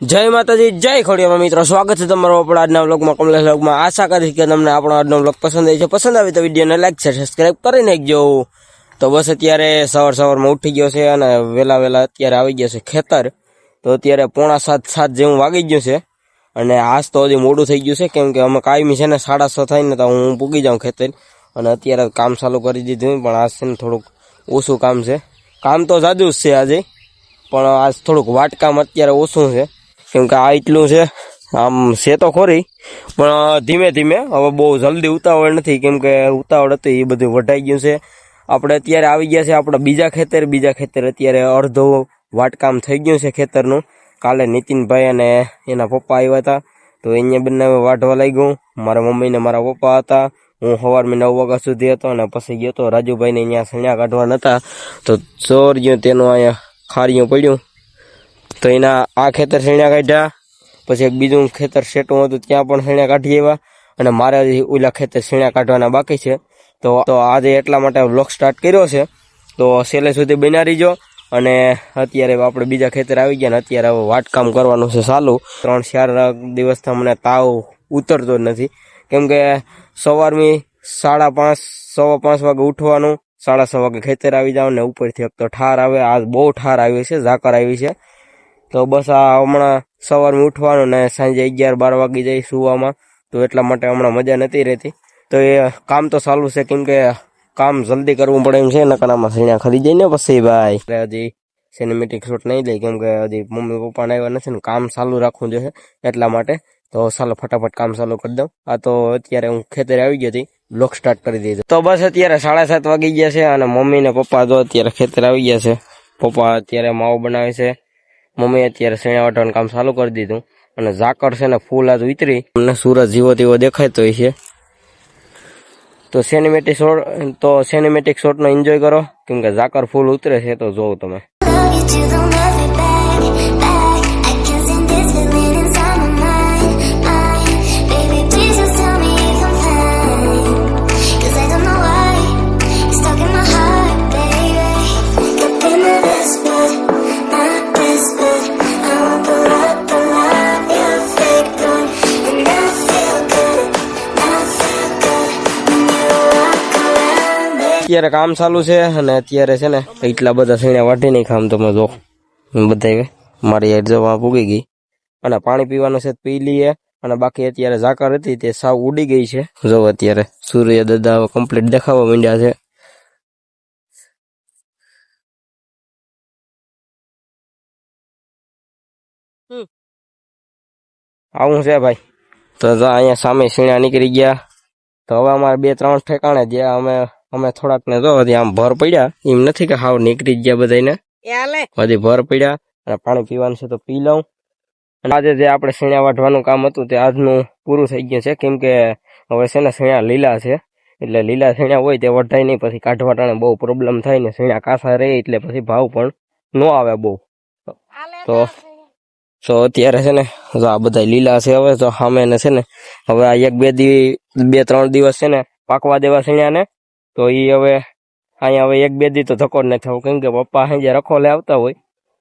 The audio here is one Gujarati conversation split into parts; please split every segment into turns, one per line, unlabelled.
જય માતાજી, જય ખોડિયામાં મિત્રો. સ્વાગત છે તમારો આપણા આજના વ્લોગમાં, કમલેશ વ્લોગમાં. આશા કરીશ કે તમને આપણો આજનો વ્લોગ પસંદ આવી છે પસંદ આવે તો વિડીયોને લાઈક છે સબસ્ક્રાઈબ કરી નાખજો તો બસ અત્યારે સવાર સવારમાં ઉઠી ગયો છે અને વહેલા વહેલા અત્યારે આવી ગયો છે ખેતર. તો અત્યારે પોણા સાત સાત જેવું વાગી ગયું છે. અને આજ તો હજી મોડું થઈ ગયું છે. કેમ કે અમે કાયમી છે ને સાડા છ થાય ને તો હું પૂગી જાઉં ખેતર. અને અત્યારે કામ ચાલુ કરી દીધું પણ આજ છે ને થોડુંક ઓછું કામ છે. કામ તો જાજુ જ છે આજે. પણ આજ થોડુંક વાટકામ અત્યારે ઓછું છે. કેમ કે આ એટલું છે, આમ છે તો ખોરી, પણ ધીમે ધીમે હવે બહુ જલ્દી ઉતાવળ નથી કેમ કે ઉતાવળ હતી, એ બધું વઢાઈ ગયું છે. આપણે અત્યારે આવી ગયા છે આપણા બીજા ખેતર બીજા ખેતર અત્યારે અડધો વાટકામ થઈ ગયું છે ખેતરનું. કાલે નીતિનભાઈ અને એના પપ્પા આવ્યા હતા, તો અહીંયા બંને વાઢવા લાગ્યું. ગયું મારા મમ્મી ને મારા પપ્પા હતા, હું સવારમાં નવ વાગ્યા સુધી હતો અને પછી ગયો હતો રાજુભાઈને અહીંયા સણ્યા કાઢવા નતા. તો ચોર ગયું તેનું અહીંયા ખારીયું પડ્યું તો એના આ ખેતર શેણ્યા કાઢ્યા. પછી એક બીજું ખેતર શેટું હતું, ત્યાં પણ શેણ્યા કાઢી આવ્યા. અને મારે હજી ઓલા ખેતર શેણ્યા કાઢવાના બાકી છે. તો તો આજે એટલા માટે બ્લોગ સ્ટાર્ટ કર્યો છે. તો છેલ્લે સુધી બન્યા રહીજો. અને અત્યારે આપણે બીજા ખેતર આવી ગયા ને, અત્યારે હવે વાટકામ કરવાનું છે ચાલુ. ત્રણ ચાર દિવસથી મને તાવ ઉતરતો જ નથી. કેમ કે સવારની સાડા પાંચ, સવા પાંચ વાગે ઉઠવાનું, સાડા છ વાગે ખેતર આવી જાવ ને ઉપરથી એક તો ઠાર આવે, આજ બહુ ઠાર આવી છે ઝાકર આવી છે. તો બસ આ હમણાં સવારમાં ઉઠવાનું ને સાંજે અગિયાર બાર વાગી જાય સુવામાં. તો એટલા માટે હમણાં મજા નથી રહેતી. તો એ કામ તો ચાલુ છે, કેમ કે કામ જલ્દી કરવું પડે એમ છે, નકર આમાં સૈણા ખરી જઈને પછી ભાઈ. હજી સિનેમેટિક શૂટ નહીં લઈ, કેમ કે હજી મમ્મી પપ્પાને આવ્યા નથી ને, કામ ચાલુ રાખવું જોઈએ એટલા માટે. તો ચાલો ફટાફટ કામ ચાલુ કરી દઉં. આ તો અત્યારે હું ખેતરે આવી ગઈ હતી બ્લોક સ્ટાર્ટ કરી દીધું. તો બસ અત્યારે સાડા સાત વાગી ગયા છે અને મમ્મી ને પપ્પા તો અત્યારે ખેતરે આવી ગયા છે. પપ્પા અત્યારે માવો બનાવે છે. મમ્મી અત્યારે શેણા વાટવાનું કામ ચાલુ કરી દીધું અને ઝાકર છે ને ફૂલ આજ ઉતરી. અમને સૂરજ જીવો તેવો દેખાતો હોય છે. તો સેનેમેટિક શોટ તો સેનેમેટિક શોટનો એન્જોય કરો. કેમ કે ઝાકર ફૂલ ઉતરે છે તો જોવો તમે. અત્યારે કામ ચાલુ છે અને અત્યારે છે ને એટલા બધા સૈણા વાટી નહીં ખામ તમે જો બધા મારી એડજમાં જવા પૂગી ગઈ. અને પાણી પીવાનું છે પી લઈએ. અને બાકી અત્યારે ઝાકર હતી તે સાવ ઉડી ગઈ છે. જો અત્યારે સૂર્ય દાદા કમ્પ્લીટ દેખાવા માંડ્યા છે. આવું છે ભાઈ. તો અહીંયા સામે સીણા નીકળી ગયા. તો હવે અમારે બે ત્રણ ઠેકાણે જ્યાં અમે અમે થોડાક ને જો હજી આમ ભર પડ્યા. એમ નથી કે હાવ નીકળી ગયા બધાને હજી ભર પડ્યા અને પાણી પીવાનું છે તો પી લઉં. અને આજે જે આપણે શેણા વાઢવાનું કામ હતું તે આજનું પૂરું થઈ ગયું છે. કેમ કે હવે છે ને શેણા લીલા છે. એટલે લીલા શેણા હોય તે વઢાય નહીં. પછી કાઢવા ટાણે બહુ પ્રોબ્લેમ થાય ને શેણા કાસા રહે એટલે પછી ભાવ પણ ન આવે બહુ. તો તો અત્યારે છે ને જો આ બધા લીલા છે હવે તો સામે ને છે ને હવે આ એક બે દી બે ત્રણ દિવસ છે ને પાકવા દેવા શેણાને. તો એ હવે અહીંયા હવે એક બે દી તો ધક્કો નથી થવું. કેમ કે પપ્પા અહીંયા રખોલે આવતા હોય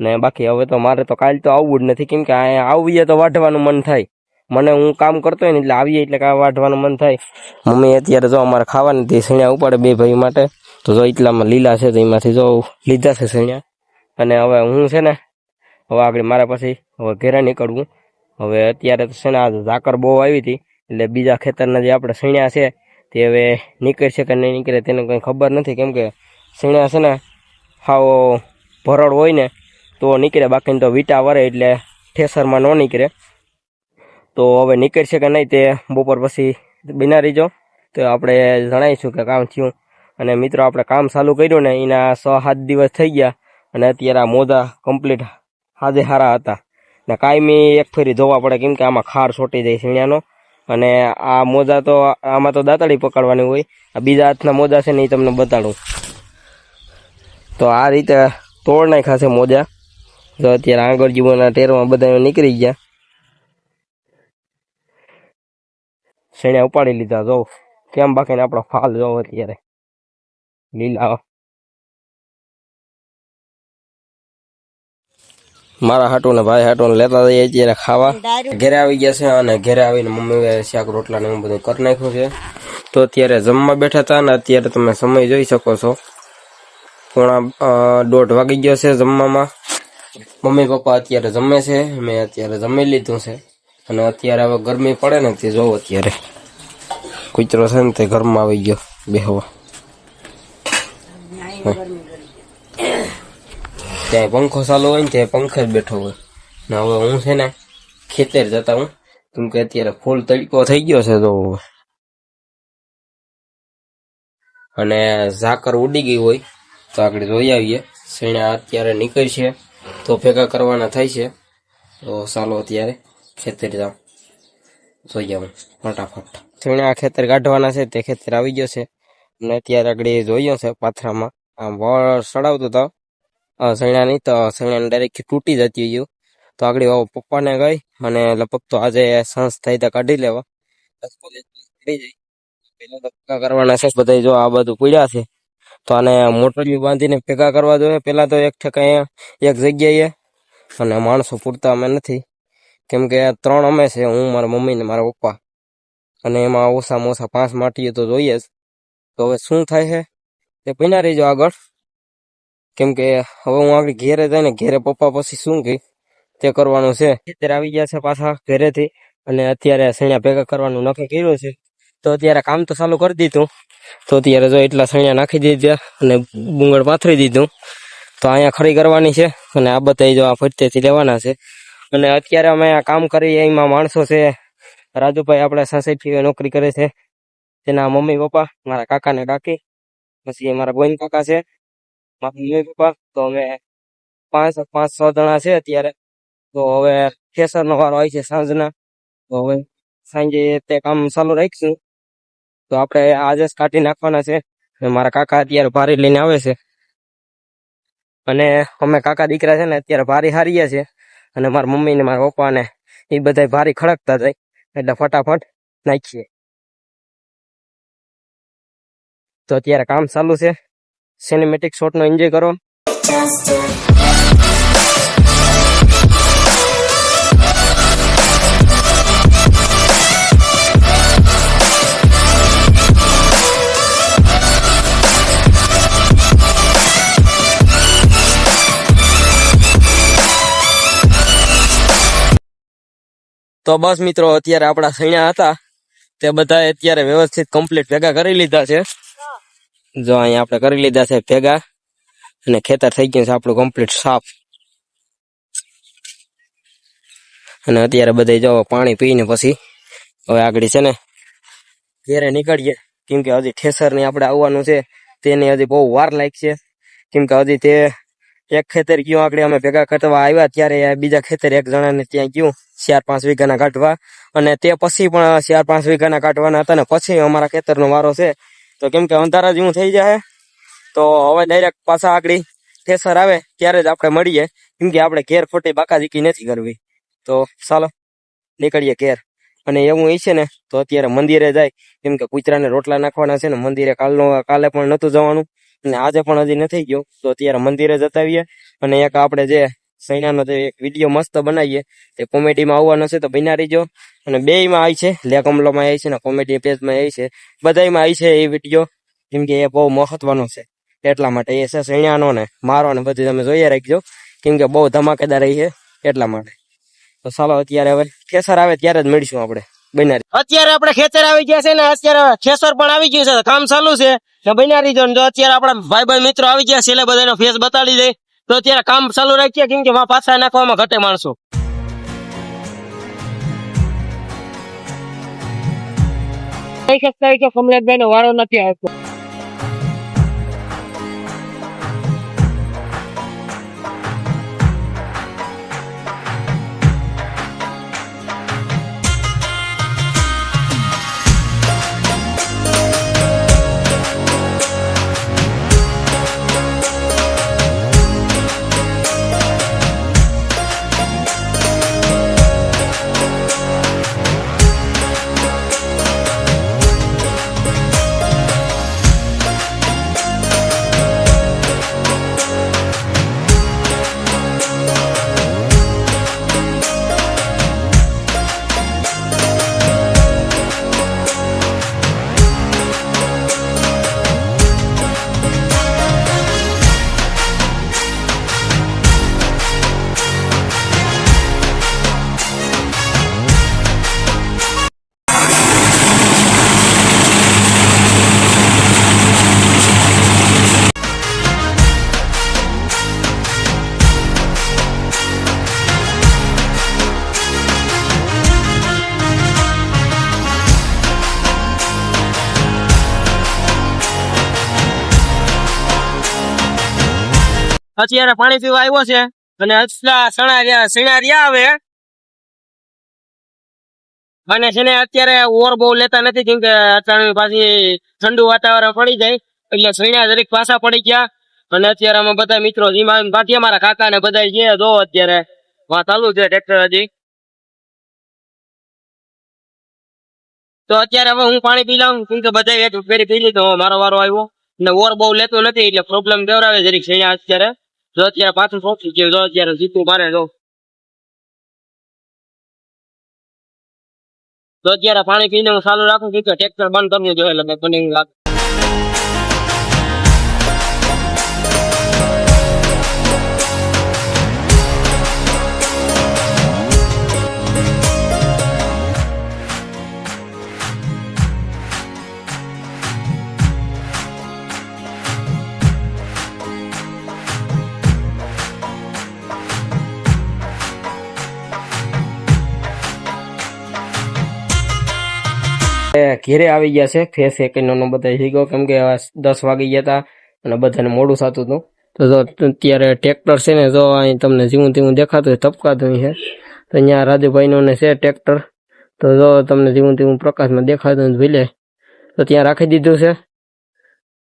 ને બાકી હવે તો મારે તો કાલ તો આવવું જ નથી. કેમ કે અહીંયા આવીએ તો વાઢવાનું મન થાય. મને હું કામ કરતો હોય ને એટલે આવીએ એટલે કાંઈ વાઢવાનું મન થાય. મમ્મી અત્યારે જો અમારે ખાવાની તે સણ્યા ઉપાડે બે ભાઈ માટે. તો જો એટલામાં લીલા છે તો એમાંથી જો લીધા છે સણ્યા અને હવે હું છે ને હવે આગળ મારા પછી હવે ઘેરે નીકળવું. હવે અત્યારે તો છે ને આ ઝાકર બહુ આવી હતી. એટલે બીજા ખેતરના જે આપણે સણ્યા છે તે હવે નીકળશે કે નહીં નીકળે તેને કંઈ ખબર નથી. કેમ કે સણ્યા છે ને, હાવ ભરડ હોય ને, તો નીકળે. બાકીને તો વીટા વરે એટલે ઠેસરમાં ન નીકળે. તો હવે નીકળશે કે નહીં તે બપોર પછી બિના રહીજો તો આપણે જણાવીશું કે કામ થયું. અને મિત્રો, આપણે કામ ચાલુ કર્યું ને, એના છ સાત દિવસ થઈ ગયા. અને અત્યારે આ મોજા કમ્પ્લીટ હાજે હારા હતા. ને કાયમી એક ફેરી ધોવા પડે, કેમ કે આમાં ખાર છોટી જાય સીણિયાનો અને આ મોજા તો આમાં તો દાંતડી પકડવાની હોય. આ બીજા હાથના મોજા છે ને એ તમને બતાડું. તો આ રીતે તોડ નાખ્યા છે મોજા. તો અત્યારે આગળ જીવોના ટેરમાં બધા નીકળી ગયા. શેણે ઉપાડી લીધા. જો, કેમ બાકીને આપણો ફાલ જો અત્યારે. લીલા મારા હાટુ ને ભાઈ હાટુ ને લેતા જઈએ છીએ ખાવા. ઘરે આવી ગયા છે અને ઘરે આવીને મમ્મી શાક રોટલા ને એવું બધું કરી નાખ્યું છે. તો અત્યારે જમવા બેઠા હતા ને અત્યારે તમે સમય જોઈ શકો છો. પોણા અ, દોઢ વાગી ગયો છે જમવામાં. મમ્મી પપ્પા અત્યારે જમે છે મેં અત્યારે જમી લીધું છે. અને અત્યારે હવે ગરમી પડે ને તે જોવો અત્યારે. કૂતરો છે ને તે ઘરમાં આવી ગયો બેહવા. ત્યાં પંખો ચાલુ હોય ને ત્યાં પંખે જ બેઠો હોય. ને હવે હું છે ને ખેતર જતા હું. કેમ કે અત્યારે ફૂલ તડકો થઈ ગયો છે તો અને ઝાકર ઉડી ગઈ હોય તો આગળ જોઈ આવીએ. શેણા અત્યારે નીકળી છે તો ભેગા કરવાના થાય છે. તો ચાલો અત્યારે ખેતર જાવ જોઈ આવું ફટાફટ. શેણા ખેતર કાઢવાના છે તે ખેતર આવી ગયો છે. અને અત્યારે આગળ જોઈએ છે પાથરામાં. આમ વળ સડાવતો હતો સૈણા નહીં તો સૈણા ડાયરેક્ટ તૂટી જતી ગયું તો આગળ વાવ પપ્પાને ગઈ અને લગભગ તો આજે સાંસ થઈ તો કાઢી લેવા. પેલા તો ભેગા કરવાના છે બધા જો આ બધું પીડ્યા છે, તો આને મોટરિયું બાંધીને ભેગા કરવા જોઈએ. પેલા તો એક ઠેકાએ એક જગ્યાએ અને માણસો પૂરતા અમે નથી. કેમ કે ત્રણ અમે છે, હું, મારા મમ્મી ને મારા પપ્પા. અને એમાં ઓછામાં ઓછા પાંચ માટીએ તો જોઈએ જ. તો હવે શું થાય છે? તે પીના રહીજો આગળ. કેમ કે હવે હું આગળ ઘેરે ને ઘેરે પપ્પા પછી શું કહી તે કરવાનું છે. અત્યારે આવી ગયા છે પાછા ઘરેથી. અને અત્યારે સૈણ્યા ભેગા કરવાનું નક્કી કર્યું છે. તો અત્યારે કામ તો ચાલુ કરી દીધું. તો અત્યારે જો એટલા સૈણ્યા નાખી દીધા અને ડુંગળ પાથરી દીધું. તો અહીંયા ખરી કરવાની છે અને આ બધા જો આ ફરતેથી લેવાના છે. અને અત્યારે અમે આ કામ કરીએ એમાં માણસો છે. રાજુભાઈ આપણે સોસાયટી નોકરી કરે છે. તેના મમ્મી પપ્પા, મારા કાકા ને કાકી પછી મારા બોઈન કાકા છે. મમ્મી પપ્પા તો અમે પાંચ પાંચ, છ જણા છે અત્યારે. તો હવે ખેસરનો વારો હોય છે સાંજના. તો હવે સાંજે તે કામ ચાલુ રાખીશું. તો આપણે આજે જ કાઢી નાખવાના છે. મારા કાકા અત્યારે ભારી લઈને આવે છે. અને અમે કાકા દીકરા છે ને અત્યારે ભારી હારીએ છે અને મારા મમ્મી ને મારા પપ્પા ને એ બધા ભારી ખડકતા જાય. એટલે ફટાફટ નાખીએ. તો અત્યારે કામ ચાલુ છે. સિનેમેટિક શોટનો એન્જોય કરો. તો બસ મિત્રો, અત્યારે આપણા સૈણા હતા. તે બધા અત્યારે વ્યવસ્થિત કમ્પ્લીટ ભેગા કરી લીધા છે. જો અહીંયા આપણે કરી લીધા છે ભેગા અને ખેતર થઈ ગયું છે, આપણું કમ્પ્લીટ સાફ. અને અત્યારે બધે જો પાણી પીને પછી હવે આગળ છે ને ઘેરે નીકળીએ. કેમ કે હજી ઠેસરની આપણે આવવાનું છે, તેની હજી બહુ વાર લાગશે. કેમ કે હજી તે એક ખેતર ગયું, આગળ અમે ભેગા કરવા આવ્યા, ત્યારે બીજા ખેતર એક જણાને ત્યાં ગયું, ચાર પાંચ વીઘાના કાઢવા. અને તે પછી પણ ચાર પાંચ વીઘાના કાઢવાના હતા ને પછી અમારા ખેતરનો વારો છે. તો કેમ કે અંધારા જેવું થઈ જાય તો હવે ડાયરેક્ટ પાછા આગળ ઠેસર આવે, ત્યારે જ આપણે મળીએ. કેમ કે આપણે ઘેર ખોટી બાકાજીકી નથી કરવી. તો ચાલો, નીકળીએ ઘેર. અને એવું એ છે ને, તો અત્યારે મંદિરે જાય. કેમ કે કૂતરાને રોટલા નાખવાના છે ને, મંદિરે કાલનો, કાલે પણ નહોતું જવાનું. અને આજે પણ હજી નથી ગયો. તો અત્યારે મંદિરે જતા આવીએ અને એક આપણે જે સૈનાનો તો એક વીડિયો મસ્ત બનાવીએ. તે કોમેડીમાં આવવાનો છે તો બિના રહીજો. અને બેયમાં આવી છે. લે અમલોમાં આવી છે ને કોમેડી પેજમાં આવી છે. બધાયમાં આવી છે એ વીડિયો કેમ કે એ બહુ મહત્વનો છે. એટલા માટે એ છે સૈણાનો ને મારો ને બધું તમે જોઈએ રાખજો. કેમ કે બહુ ધમાકેદાર રહી છે. એટલા માટે. તો ચાલો અત્યારે હવે ખેસર આવે ત્યારે જ મળીશું આપણે. બનારી અત્યારે આપણે ખેતર આવી ગયા છે ને અત્યારે ખેસર પણ આવી ગયું છે. કામ ચાલુ છે. ને બનારી જો અત્યારે આપણા ભાઈ ભાઈ મિત્રો આવી ગયા છે, એટલે બધાનો ફેસ બતાડી દે. તો અત્યારે કામ ચાલુ રાખીએ, કેમ કે માં પાછા નાખવામાં ઘટે માણસો. કહી શકતા હોય કે કમલેશભાઈ નો વારો નથી આવતો. અત્યારે પાણી પીવા આવ્યો છે અને અચલા સણા રહ્યા આવે. અને છે ને અત્યારે ઓર બહુ લેતા નથી કેમ કે અચાણક પાછી ઠંડુ વાતાવરણ પડી જાય. એટલે સૈણા દરેક પાછા પડી ગયા. અને અત્યારે અમે બધા મિત્રો ધીમા બાકી અમારા કાકા ને બધા છે જો અત્યારે. વાત ચાલુ છે ટ્રેક્ટર હજી. તો અત્યારે હવે હું પાણી પી લઉં કેમ કે બધા એક ફેરી પી લીધો, મારો વારો આવ્યો. ને ઓર બહુ લેતો નથી, એટલે પ્રોબ્લેમ દેવરાવે જરીક સૈણા અત્યારે. જો પાછું સોંપી ગયું જો અત્યારે જીતું મારે જો. પાણી પીને હું ચાલુ રાખું કે ટ્રેક્ટર બંધ મને એવું લાગે. ઘેરે આવી ગયા છે. ફેસ સેકન્ડ નો બધા થઈ ગયો. કેમ કે દસ વાગી ગયા હતા અને બધાને મોડું થતું હતું. તો જો અત્યારે ટ્રેક્ટર છે ને, જો અહીં તમને જીવું ધીમું દેખાતું હોય તપકાતું છે. તો અહીંયા રાજુભાઈ ને છે ટ્રેક્ટર. તો જો તમને જીવું ધીમું પ્રકાશમાં દેખાતું હોય તો ત્યાં રાખી દીધું છે.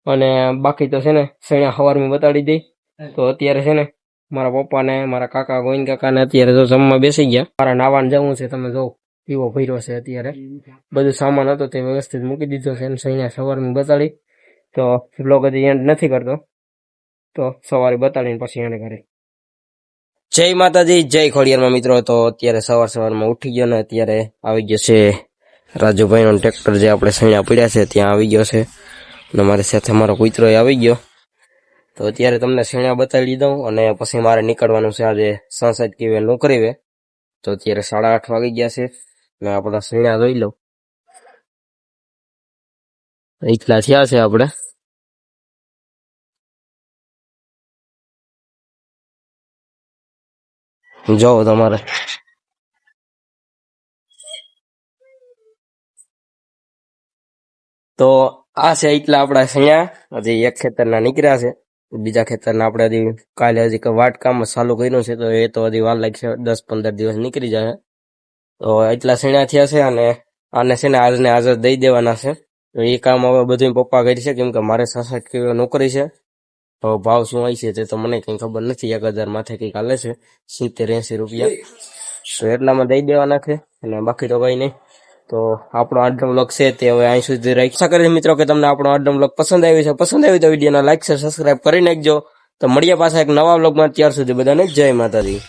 અને બાકી તો છે ને સૈણા હવારમાં બતાડી દઈ તો અત્યારે છે ને, મારા પપ્પાને, મારા કાકા, ગોવિંદ કાકાને અત્યારે જો જમવા બેસી ગયા. મારા નાવાને જવું છે, તમે જો પીવો ભર્યો છે અત્યારે. બધું સામાન હતો તે વ્યવસ્થિત મૂકી દીધો છે અને સૈયા સવારની બતાડી. તો બ્લોગ હજી એન્ડ નથી કરતો. તો સવારે બતાડીને પછી એને કરે જય માતાજી, જય ખોડિયારમાં મિત્રો. તો અત્યારે સવાર સવારમાં ઉઠી ગયો ને અત્યારે આવી ગયો છે રાજુભાઈનો ટ્રેક્ટર જે આપણે સૈયા પડ્યા છે ત્યાં આવી ગયો છે. અને મારી સાથે મારો કૂતરો આવી ગયો. તો અત્યારે તમને સૈણા બતાવી દઉં અને પછી મારે નીકળવાનું છે આજે સંસદ કેવી નોકરી વે તો અત્યારે સાડા આઠ વાગી ગયા છે. ને આપણા સીણા જોઈ લઉં. એકલા થયા છે આપણે. જોવો તમારે. તો આ છે એટલા આપણા સૈયા હજી એક ખેતરના નીકળ્યા છે. બીજા ખેતરના આપણે હજી કાલે હજી કંઈ વાટ કામ ચાલુ કર્યું છે, તો એ તો હજી વાર લાગશે, દસ પંદર દિવસ નીકળી જાય. તો એટલા સીણા થયા છે અને આને છે ને આજને આજ દઈ દેવાના છે. તો એ કામ હવે બધું પપ્પા કરી છે, કેમ કે મારે સાસઠ કિલો નોકરી છે. તો ભાવ શું હોય છે તે તો મને કઈ ખબર નથી. એક હજાર માથે કંઈક હાલે છે, સિત્તેર એસી રૂપિયા. તો એટલામાં દઈ દેવાના છે અને બાકી તો કઈ નહીં. તો આપણો આડમ બ્લોગ છે તે હવે અહીં સુધી રાખી આશા મિત્રો કે તમને આપણો આડમ લોક પસંદ આવ્યો છે. પસંદ આવ્યો તો વિડીયોને લાઈક, શેર, સબસ્ક્રાઇબ કરી નાખજો તો મળીએ પાછા એક નવા બ્લોગમાં ત્યાર સુધી બધાને જય માતાજી.